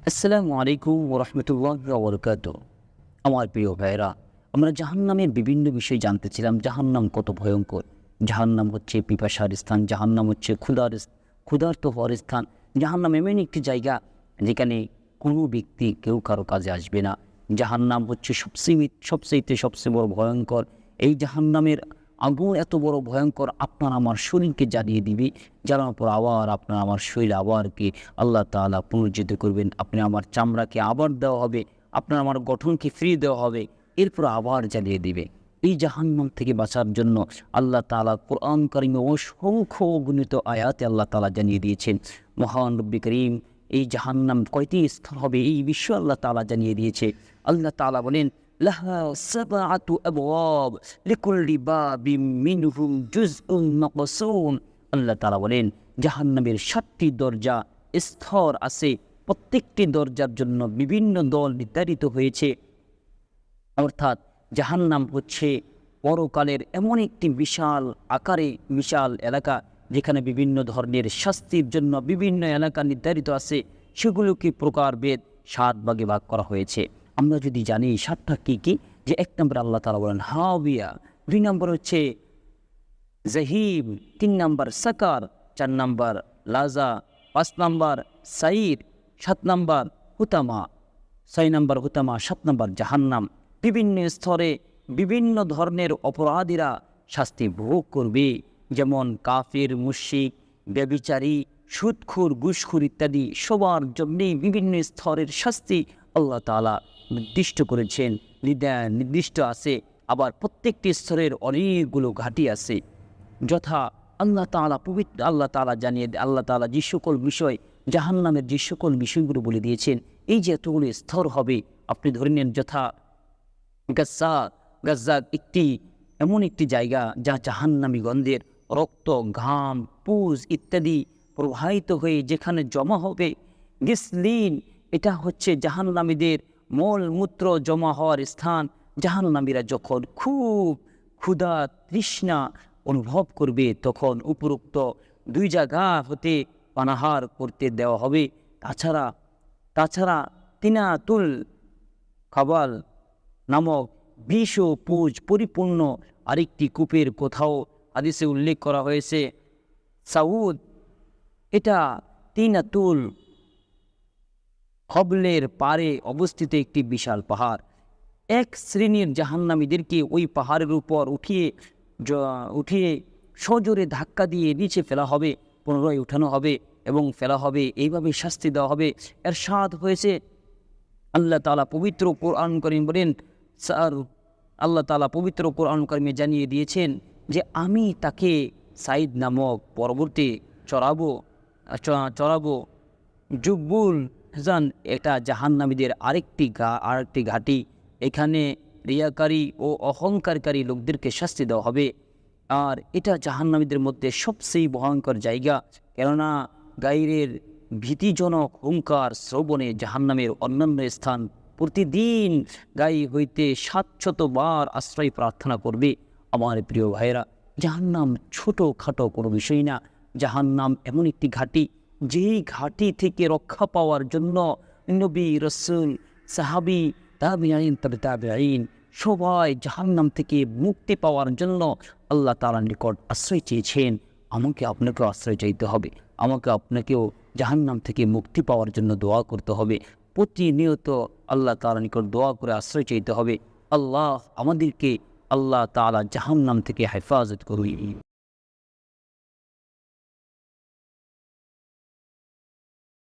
আসসালামু আলাইকুম ওরহমতুল্লাহ আমার প্রিয় ভাইরা আমরা জাহান্নামের বিভিন্ন বিষয় জানতেছিলাম জাহান্নাম কত ভয়ঙ্কর জাহান্নাম হচ্ছে পিপাসার স্থান জাহান্নাম হচ্ছে ক্ষুধার ক্ষুধার্ত হওয়ার স্থান জাহান্নাম এমন একটি জায়গা যেখানে কোনো ব্যক্তি কেউ কারও কাজে আসবে না জাহান্নাম হচ্ছে সবচেয়ে সবচেয়ে সবচেয়ে বড় ভয়ঙ্কর এই জাহান্নামের আগুন এত বড় ভয়ঙ্কর, আপনার আমার শরীরকে জ্বালিয়ে দিবে। জ্বালানোর পর আবার আপনার আমার শরীর আবারকে আল্লাহ তাআলা পুনর্জিত করবেন। আপনি আমার চামড়াকে আবার দেওয়া হবে, আপনার আমার গঠনকে ফিরিয়ে দেওয়া হবে, এরপর আবার জ্বালিয়ে দিবে। এই জাহান্নাম থেকে বাঁচার জন্য আল্লাহ তাআলা কোরআন করিমে অসংখ্য গুণিত আয়াতে আল্লাহ তালা জানিয়ে দিয়েছেন, মহান রব্বি করিম, এই জাহান্নাম কয়টি স্তর হবে এই বিশ্ব আল্লাহ তালা জানিয়ে দিয়েছে। আল্লাহ তালা বলেন লাহা সাবআতু আবওয়াব লিকুল্লি বাবিম মিনহুম জুজউন মাকসুম আল্লাহ তাআলা বলেন, জাহান্নামের সাতটি দরজা স্তর আছে। প্রত্যেকটি দরজার জন্য বিভিন্ন দল নির্ধারিত হয়েছে। অর্থাৎ জাহান্নাম হচ্ছে পরকালের এমন একটি বিশাল আকারে বিশাল এলাকা, যেখানে বিভিন্ন ধরনের শাস্তির জন্য বিভিন্ন এলাকা নির্ধারিত আছে। সেগুলোকে প্রকারভেদ সাত ভাগে ভাগ করা হয়েছে। আমরা যদি জানি সাতটা কী কী, যে এক নম্বর আল্লাহ তালা বলেন, হাবিয়া, দুই নম্বর হচ্ছে জাহিম, তিন নম্বর সাকার, চার নম্বর লাজা, পাঁচ নম্বর সাইর সাত নম্বর হুতামা, ছয় নম্বর হুতামা, সাত নম্বর জাহান্নাম। বিভিন্ন স্তরে বিভিন্ন ধরনের অপরাধীরা শাস্তি ভোগ করবে, যেমন কাফির মুশিক ব্যবিচারী সুদখুর, ঘুষখুর ইত্যাদি। সবার জন্যেই বিভিন্ন স্তরের শাস্তি আল্লাহ তাআলা নির্দিষ্ট করেছেন। নির্দিষ্ট আছে। আবার প্রত্যেকটি স্তরের অনেকগুলো ঘাঁটি আছে। যথা আল্লাহ তাআলা পবিত্র, আল্লাহ তালা জানিয়ে আল্লাহ তালা যে সকল বিষয় জাহান্নামের যে সকল বিষয়গুলো বলে দিয়েছেন, এই যে এতগুলো স্তর হবে, আপনি ধরে নেন যথা গাজ্জা গাজ্জাক একটি, এমন একটি জায়গা যা জাহান্নামী গন্ধের রক্ত, ঘাম, পুজ ইত্যাদি প্রবাহিত হয়ে যেখানে জমা হবে, গিসলিন, এটা হচ্ছে জাহান্নামীদের মল মূত্র জমা হওয়ার স্থান জাহান্নামীরা যখন খুব ক্ষুধা তৃষ্ণা অনুভব করবে, তখন উপরোক্ত দুই জায়গা হতে পানাহার করতে দেওয়া হবে। তাছাড়া তাছাড়া তিনাতুল খাবাল নামক বিষ ও পুজ পরিপূর্ণ আরেকটি কূপের কোথাও হাদিসে উল্লেখ করা হয়েছে। সাউদ, এটা তিনাতুল খবলের পারে অবস্থিত একটি বিশাল পাহাড়। এক শ্রেণির জাহান্নামীদেরকে ওই পাহাড়ের উপর উঠিয়ে উঠিয়ে সজোরে ধাক্কা দিয়ে নিচে ফেলা হবে, পুনরায় উঠানো হবে এবং ফেলা হবে। এইভাবে শাস্তি দেওয়া হবে। এর স্বাদ হয়েছে। আল্লাহ তালা পবিত্র কোরআন করিম বলেন স্যার আল্লাহ তালা পবিত্র কোরআন করিমে জানিয়ে দিয়েছেন যে, আমি তাকে সাইদ নামক পরবর্তী চড়াবো চড়াবো। জুব্বুল হাসান এটা জাহান্নামীদের আরেকটি গা, আরেকটি ঘাঁটি। এখানে রিয়াকারী ও অহংকারকারী লোকদেরকে শাস্তি দেওয়া হবে। আর এটা জাহান্নামীদের মধ্যে সবচেয়ে ভয়ঙ্কর জায়গা। কেননা গাইরের ভীতিজনক হুঙ্কার শ্রবণে জাহান্নামের অন্যান্য স্থান প্রতিদিন গাই হইতে সাতশত বার আশ্রয় প্রার্থনা করবে। আমার প্রিয় ভাইয়েরা, জাহান্নাম ছোটো খাটো কোনো বিষয় না। জাহান্নাম এমন একটি ঘাঁটি যেই ঘাঁটি থেকে রক্ষা পাওয়ার জন্য নবী রসুল, সাহাবি তাবি আইন তবে তাবে আইন সবাই জাহান্নাম থেকে মুক্তি পাওয়ার জন্য আল্লাহ তালার নিকট আশ্রয় চেয়েছেন। আমাকে আপনাকেও আশ্রয় চাইতে হবে। আমাকে আপনাকেও জাহান্নাম থেকে মুক্তি পাওয়ার জন্য দোয়া করতে হবে। প্রতিনিয়ত আল্লাহ তালা নিকট দোয়া করে আশ্রয় চাইতে হবে। আল্লাহ আমাদেরকে আল্লাহ তালা জাহান্নাম থেকে হেফাজত করুন।